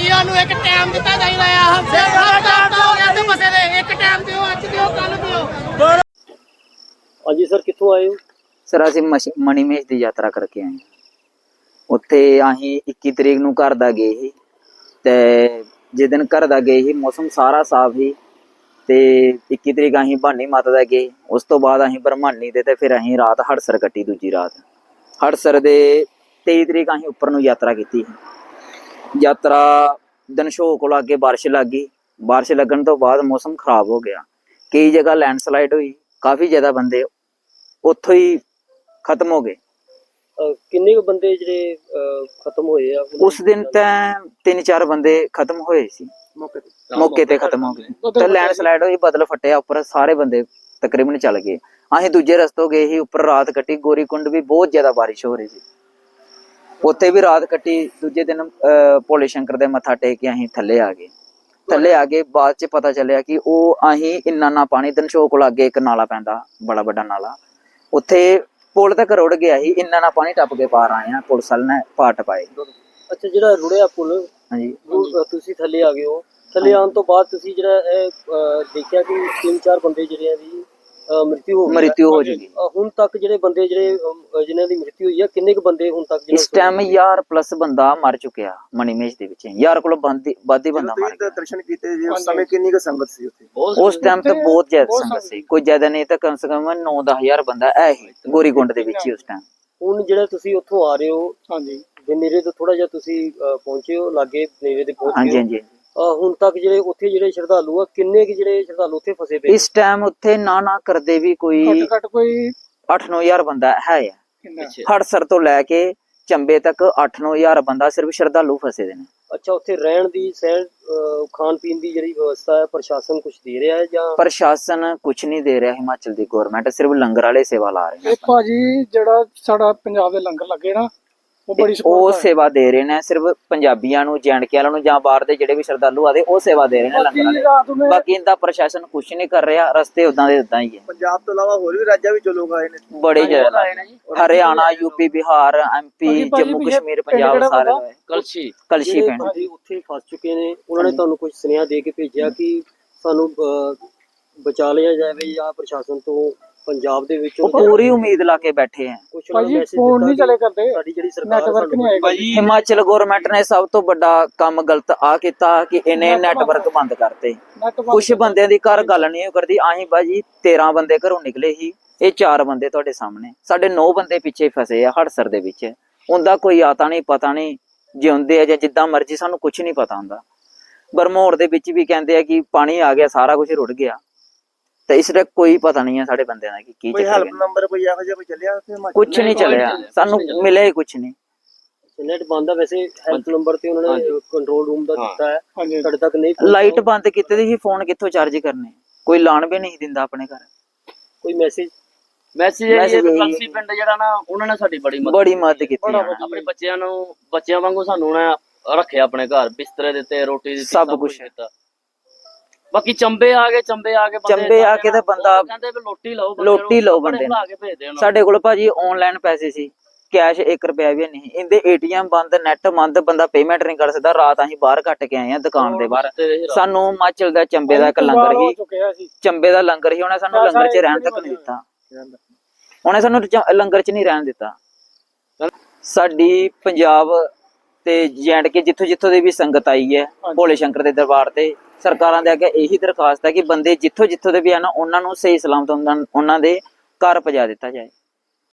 ਜੀਆਂ ਨੂੰ ਇੱਕ ਟਾਈਮ ਦਿੱਤਾ ਚਾਹੀਦਾ ਆ। ਹਫ਼ਤੇ ਹਫਤਾ ਹੋ ਗਿਆ ਤੇ ਮਸੇ ਦੇ ਇੱਕ ਟਾਈਮ ਦਿਓ ਅੱਜ ਦਿਓ ਕੱਲ ਦਿਓ। ਅਜੀ ਸਰ ਕਿੱਥੋਂ ਆਏ ਸਰ ਅਸੀਂ ਮਣੀਮੇਸ਼ ਦੀ ਯਾਤਰਾ ਕਰਕੇ ਆਏ ਉੱਥੇ ਅਸੀਂ 21 ਤਰੀਕ ਨੂੰ ਘਰ ਦਾ ਗਏ ਸੀ। ਤੇ ਜੇ ਦਿਨ ਘਰ ਦਾ ਗਏ ਸੀ ਮੌਸਮ ਸਾਰਾ ਸਾਫ਼ ਸੀ। ਤੇ 21 ਤਰੀਕ ਅਸੀਂ ਬਾਨੀ ਮਾਤਾ ਦਾ ਗਏ। ਉਸ ਤੋਂ ਬਾਅਦ ਅਸੀਂ ਬ੍ਰਹਮਾਨੀ ਦੇ ਤੇ ਫਿਰ ਅਸੀਂ ਰਾਤ ਹੜਸਰ ਕੱਟੀ ਦੂਜੀ ਰਾਤ। ਹੜਸਰ ਦੇ 23 ਤਰੀਕ ਅਸੀਂ ਉੱਪਰ ਨੂੰ ਯਾਤਰਾ ਕੀਤੀ ਯਾਤਰਾ ਦਨਸ਼ੋ ਕੋਲ ਅੱਗੇ ਬਾਰਿਸ਼ ਲੱਗ ਗਈ। ਬਾਰਿਸ਼ ਲੱਗਣ ਤੋਂ ਬਾਅਦ ਮੌਸਮ ਖਰਾਬ ਹੋ ਗਿਆ। ਕਈ ਜਗ੍ਹਾ ਲੈਂਡਸਲਾਈਡ ਹੋਈ। ਕਾਫੀ ਜ਼ਿਆਦਾ ਬੰਦੇ ਉੱਥੋਂ ਹੀ ਖਤਮ ਹੋ ਗਏ। ਕਿੰਨੇ ਕੁ ਬੰਦੇ ਜਿਹੜੇ ਖਤਮ ਹੋਏ ਆ? ਉਸ ਦਿਨ ਤਾਂ ਤਿੰਨ ਚਾਰ ਬੰਦੇ ਖਤਮ ਹੋਏ ਸੀ। ਮੌਕੇ ਤੇ। ਮੌਕੇ ਤੇ ਖਤਮ ਹੋ ਗਏ। ਤੇ ਲੈਂਡਸਲਾਈਡ ਹੋਈ ਬਦਲ ਫਟਿਆ ਉੱਪਰ ਸਾਰੇ ਬੰਦੇ ਤਕਰੀਬਨ ਚੱਲ ਗਏ। ਅਸੀਂ ਦੂਜੇ ਰਸਤੋਂ ਗਏ ਸੀ ਉੱਪਰ ਰਾਤ ਕੱਟੀ ਗੋਰੀਕੁੰਡ ਵੀ ਬਹੁਤ ਜ਼ਿਆਦਾ ਬਾਰਿਸ਼ ਹੋ ਰਹੀ ਸੀ। ਉੱਥੇ ਵੀ ਰਾਤ ਕੱਟੀ ਦੂਜੇ ਦਿਨ ਭੋਲੇ ਸ਼ੰਕਰ ਦੇ ਮੱਥਾ ਟੇਕ ਕੇ ਅਸੀਂ ਥੱਲੇ ਆ ਗਏ। ਥੱਲੇ ਆ ਕੇ ਬਾਅਦ ਚ ਪਤਾ ਚੱਲਿਆ ਕਿ ਉਹ ਅਸੀਂ ਇੰਨਾ ਨਾ ਪਾਣੀ ਦਨਸ਼ੋ ਕੋਲ ਅੱਗੇ ਇੱਕ ਨਾਲਾ ਪੈਂਦਾ ਬੜਾ ਵੱਡਾ ਨਾਲਾ। ਉੱਥੇ ਪੁਲ ਤੱਕ ਰੁੜ ਗਿਆ ਸੀ ਇੰਨਾ ਨਾ ਪਾਣੀ ਟੱਪ ਕੇ ਪਾਰ ਆਏ ਆ ਪੁਲਿਸ ਵਾਲੇ ਨੇ ਪਾਰ ਟਪਾਏ ਅੱਛਾ ਜਿਹੜਾ ਰੁੜਿਆ ਪੁਲ ਹਾਂਜੀ। ਤੁਸੀਂ ਥੱਲੇ ਆ ਗਏ ਹੋ। ਥੱਲੇ ਆਉਣ ਤੋਂ ਬਾਅਦ ਤੁਸੀਂ ਜਿਹੜਾ ਦੇਖਿਆ ਕਿ ਤਿੰਨ ਚਾਰ ਬੰਦੇ ਜਿਹੜੇ ਆ ਅਹ, ਮ੍ਰਿਤੂ ਹੋ ਗਈ। ਹੈ। ਮ੍ਰਿਤੂ ਹੋ ਚੁੱਕੀ ਹੁਣ ਤੱਕ ਜਿਹੜੇ ਬੰਦੇ ਜਿਹੜੇ ਜਿਨ੍ਹਾਂ ਦੀ ਮ੍ਰਿਤੂ ਹੋਈ ਆ ਕਿੰਨੇ ਕੁ ਬੰਦੇ ਹੁਣ ਤੱਕ ਇਸ ਟਾਈਮ ਯਾਰ ਪਲੱਸ ਬੰਦਾ ਮਰ ਚੁੱਕਿਆ ਮਣੀਮੇਸ਼ ਦੇ ਵਿੱਚ। ਯਾਰ ਕੋਲ ਬੰਦੀ ਬਾਦੀ ਬੰਦਾ ਮਰ ਗਿਆ। ਦਰਸ਼ਨ ਕੀਤੇ ਜੀ ਉਸ ਸਮੇਂ ਕਿੰਨੀ ਕੁ ਸੰਗਤ ਸੀ ਉੱਥੇ? ਉਸ ਟਾਈਮ ਤੇ ਬਹੁਤ ਜ਼ਿਆਦਾ ਸੰਗਤ ਸੀ। ਕੋਈ ਜ਼ਿਆਦਾ ਨਹੀਂ ਤਾਂ ਕਮ ਸੇ ਕਮ 9-10000 ਬੰਦਾ ਐ ਹੀ ਗੋਰੀਕੁੰਡ ਦੇ ਵਿੱਚ ਹੀ ਉਸ ਟਾਈਮ ਹੁਣ ਜਿਹੜਾ ਤੁਸੀਂ ਉੱਥੋਂ ਆ ਰਹੇ ਹੋ ਹਾਂਜੀ। ਬਨੇਰੇ ਤੋਂ ਥੋੜਾ ਜਿਹਾ ਤੁਸੀਂ ਪਹੁੰਚੇ ਹੋ ਲਾਗੇ ਬਨੇਰੇ ਦੇ ਪਹੁੰਚ ਹਾਂਜੀ ਗਏ ਹੋ। ਹਾਂਜੀ। ਹੁਣ ਤੱਕ ਜਿਹੜੇ ਉੱਥੇ ਜਿਹੜੇ ਸ਼ਰਧਾਲੂ ਆ ਕਿੰਨੇ ਕੁ ਜਿਹੜੇ ਸ਼ਰਧਾਲੂ ਉੱਥੇ ਫਸੇ ਪਏ? ਇਸ ਟਾਈਮ ਉੱਥੇ ਨਾ ਨਾ ਕਰਦੇ ਵੀ ਕੋਈ ਘੱਟ ਕੋਈ 8-9000 ਬੰਦਾ ਹੈ ਹੜਸਰ ਤੋਂ ਲੈ ਕੇ ਚੰਬੇ ਤੱਕ 8-9000 ਬੰਦਾ ਸਿਰਫ ਸ਼ਰਧਾਲੂ ਫਸੇ ਦੇ ਨੇ। ਅੱਛਾ ਉੱਥੇ ਰਹਿਣ ਦੀ ਸਹਿਣ ਖਾਣ ਪੀਣ ਦੀ ਜਿਹੜੀ ਵਿਵਸਥਾ ਹੈ ਪ੍ਰਸ਼ਾਸਨ ਕੁਝ ਦੇ ਰਿਹਾ ਹੈ ਜਾਂ? ਪ੍ਰਸ਼ਾਸਨ ਕੁਝ ਨਹੀਂ ਦੇ ਰਿਹਾ ਹਿਮਾਚਲ ਦੀ ਗਵਰਨਮੈਂਟ ਸਿਰਫ ਲੰਗਰ ਵਾਲੇ ਸੇਵਾ ਲਾ ਰਹੇ ਨੇ। ਇਹ ਭਾਜੀ ਜਿਹੜਾ ਸਾਡਾ ਪੰਜਾਬ ਦੇ ਲੰਗਰ ਲੱਗੇ ਨਾ ਉਹ ਬੜੀ ਉਹ ਸਪੋਰਟ ਸੇਵਾ ਦੇ ਰਹੇ ਨੇ ਸਿਰਫ ਪੰਜਾਬੀਆਂ ਨੂੰ ਜੈਂਡਕੇ ਵਾਲਿਆਂ ਨੂੰ ਜਾਂ ਬਾਹਰ ਦੇ ਜਿਹੜੇ ਵੀ ਸ਼ਰਧਾਲੂ ਆਦੇ ਉਹ ਸੇਵਾ ਦੇ ਰਹੇ ਨੇ ਲੰਗਰ ਵਾਲੇ। ਬਾਕੀ ਇਹਦਾ ਪ੍ਰਸ਼ਾਸਨ ਕੁਝ ਨਹੀਂ ਕਰ ਰਿਹਾ ਰਸਤੇ ਉਦਾਂ ਦੇ ਉਦਾਂ ਹੀ ਹੈ ਪੰਜਾਬ ਤੋਂ ਇਲਾਵਾ ਹੋਰ ਵੀ ਰਾਜਾਂ ਵਿੱਚੋਂ ਲੋਕ ਆਏ ਨੇ। ਬੜੇ ਜ਼ਿਆਦਾ। ਹਰਿਆਣਾ ਯੂਪੀ ਬਿਹਾਰ ਐਮਪੀ ਜੰਮੂ ਕਸ਼ਮੀਰ ਪੰਜਾਬ ਸਾਰੇ। ਕਲਸ਼ੀ। ਕਲਸ਼ੀ ਪਿੰਡ। ਉੱਥੇ ਫਸ ਚੁੱਕੇ ਨੇ ਉਹਨਾਂ ਨੇ ਤੁਹਾਨੂੰ ਕੁਝ ਸੁਨੇਹਾ ਦੇ ਕੇ ਭੇਜਿਆ ਕਿ ਸਾਨੂੰ ਬਚਾ ਲਿਆ ਜਾਵੇ ਜਾਂ ਪ੍ਰਸ਼ਾਸਨ ਤੋਂ ਪੰਜਾਬ ਦੇ ਵਿੱਚ ਉਹ ਪੂਰੀ ਉਮੀਦ ਲਾ ਕੇ ਬੈਠੇ ਆ। ਕੁਝ ਭਾਜੀ ਫੋਨ ਨਹੀਂ ਚਲੇ ਕਰਦੇ। ਸਾਡੀ ਜਿਹੜੀ ਸਰਕਾਰ ਨੈਟਵਰਕ ਨਹੀਂ ਆਏਗਾ ਹਿਮਾਚਲ ਗਵਰਨਮੈਂਟ ਨੇ ਸਭ ਤੋਂ ਵੱਡਾ ਕੰਮ ਗਲਤ ਆ ਕੀਤਾ ਕਿ ਇਹਨੇ ਨੈਟਵਰਕ ਬੰਦ ਕਰਤੇ। ਨੈਟਵਰਕ ਕੁਝ ਬੰਦਿਆਂ ਦੀ ਘਰ ਗੱਲ ਨਹੀਂ ਕਰਦੀ। ਆਹੀਂ ਬਾਜੀ 13 ਬੰਦੇ ਘਰੋਂ ਨਿਕਲੇ ਸੀ। ਇਹ ਚਾਰ ਬੰਦੇ ਤੁਹਾਡੇ ਸਾਹਮਣੇ। ਸਾਡੇ 9 ਬੰਦੇ ਪਿੱਛੇ ਫਸੇ ਆ ਹੜਸਰ ਦੇ ਵਿੱਚ। ਉਹਦਾ ਕੋਈ ਆਤਾ ਨਹੀਂ ਪਤਾ ਨਹੀਂ ਜਿਉਂਦੇ ਆ ਜਾਂ ਜਿੱਦਾਂ ਮਰਜ਼ੀ ਸਾਨੂੰ ਕੁਝ ਨਹੀਂ ਪਤਾ ਹੁੰਦਾ। ਬਰਮੋਰ ਦੇ ਵਿੱਚ ਵੀ ਕਹਿੰਦੇ ਆ ਕਿ ਪਾਣੀ ਆ ਗਿਆ ਸਾਰਾ ਕੁਝ ਰੁੜ ਗਿਆ। ਤੇ ਇਸ ਦਾ ਕੋਈ ਪਤਾ ਨਹੀਂ ਆ ਸਾਡੇ ਬੰਦਿਆਂ ਦਾ ਕਿ ਕੀ ਕੋਈ ਹੈਲਪ ਹੈ ਨੰਬਰ ਕੋਈ ਇਹੋ ਜਿਹਾ ਕੋਈ ਚੱਲਿਆ ਉੱਥੇ ਕੁਝ ਨਹੀਂ ਚੱਲਿਆ। ਸਾਨੂੰ ਮਿਲਿਆ ਹੀ ਕੁਝ ਨਹੀਂ। ਨੈਟ ਬੰਦ ਆ ਵੈਸੇ ਹੈਲਪ ਨੰਬਰ ਤੇ ਉਹਨਾਂ ਨੇ ਕੰਟਰੋਲ ਰੂਮ ਦਾ ਦਿੱਤਾ ਹੈ। ਤੁਹਾਡੇ ਤੱਕ ਨਹੀਂ। ਲਾਈਟ ਬੰਦ ਕੀਤੀ ਦੀ ਸੀ ਫੋਨ ਕਿੱਥੋਂ ਚਾਰਜ ਕਰਨੇ? ਕੋਈ ਲਾਣ ਵੀ ਨਹੀਂ ਦਿੰਦਾ ਆਪਣੇ ਘਰ। ਕੋਈ ਮੈਸੇਜ ਮੈਸੇਜ ਇਹ ਹੈ ਕਲਸੀ ਪਿੰਡ ਜਿਹੜਾ ਨਾ ਉਹਨਾਂ ਨੇ ਸਾਡੀ ਬੜੀ ਮਦਦ ਬੜੀ ਮਦਦ ਕੀਤੀ ਆਪਣੇ ਬੱਚਿਆਂ ਨੂੰ ਬੱਚਿਆਂ ਵਾਂਗੂ ਸਾਨੂੰ ਉਹਨਾਂ ਰੱਖਿਆ ਆਪਣੇ ਘਰ ਬਿਸਤਰੇ ਦਿੱਤੇ ਰੋਟੀ ਦਿੱਤੀ ਸਭ ਕੁਛ। ਦਿੱਤਾ। ਬਾਕੀ ਚੰਬੇ ਆ ਗਏ ਚੰਬੇ ਆ ਕੇ ਚੰਬੇ ਆ ਕੇ ਤਾਂ ਉਹ ਬੰਦਾ- ਕਹਿੰਦੇ ਵੀ ਲੋਟੀ ਲਓ ਬੰਦੇ ਲੋਟੀ ਲਓ ਕੱਪੜੇ ਬੰਦੇ ਨੂੰ। ਬਣਾ ਕੇ ਭੇਜਦੇ ਉਹਨਾਂ ਸਾਡੇ ਕੋਲ ਭਾਜੀ ਆਨਲਾਈਨ ਪੈਸੇ ਸੀ ਕੈਸ਼ 1 ਰੁਪਿਆ ਵੀ ਨਹੀਂ। ਇਹਦੇ ਏਟੀਐਮ ਬੰਦ ਨੈਟ ਬੰਦ ਬੰਦਾ ਪੇਮੈਂਟ ਨਹੀਂ ਕਰ ਸਕਦਾ ਰਾਤ ਅਸੀਂ ਬਾਹਰ ਕੱਟ ਕੇ ਆਏ ਆ ਦੁਕਾਨ ਦੇ ਬਾਹਰ। ਸਾਨੂੰ ਹਿਮਾਚਲ ਦਾ ਚੰਬੇ ਦਾ ਇੱਕ ਲੰਗਰ ਹੋ ਹੀ ਚੁੱਕਿਆ ਸੀ। ਚੰਬੇ ਦਾ ਲੰਗਰ ਹੀ ਉਹਨੇ ਸਾਨੂੰ ਲੰਗਰ 'ਚ ਰਹਿਣ ਤੱਕ ਨਹੀਂ ਦਿੱਤਾ। ਉਹਨੇ ਸਾਨੂੰ ਚ- ਲੰਗਰ 'ਚ ਨਹੀਂ ਰਹਿਣ ਦਿੱਤਾ। ਸਾਡੀ ਪੰਜਾਬ ਤੇ ਜੈਂਡ ਕੇ ਜਿੱਥੋਂ ਜਿੱਥੋਂ ਦੀ ਵੀ ਸੰਗਤ ਆਈ ਹੈ ਭੋਲੇ ਸ਼ੰਕਰ ਦੇ ਦਰਬਾਰ ਤੇ ਸਰਕਾਰਾਂ ਦੇ ਅੱਗੇ ਇਹੀ ਦਰਖਾਸਤ ਹੈ ਕਿ ਬੰਦੇ ਜਿੱਥੋਂ ਜਿੱਥੋਂ ਦੇ ਵੀ ਹਨ ਉਹਨਾਂ ਨੂੰ ਸਹੀ ਸਲਾਮਤ ਉਹਨਾਂ ਦੇ ਘਰ ਪਹੁੰਚਾ ਦਿੱਤਾ ਜਾਏ।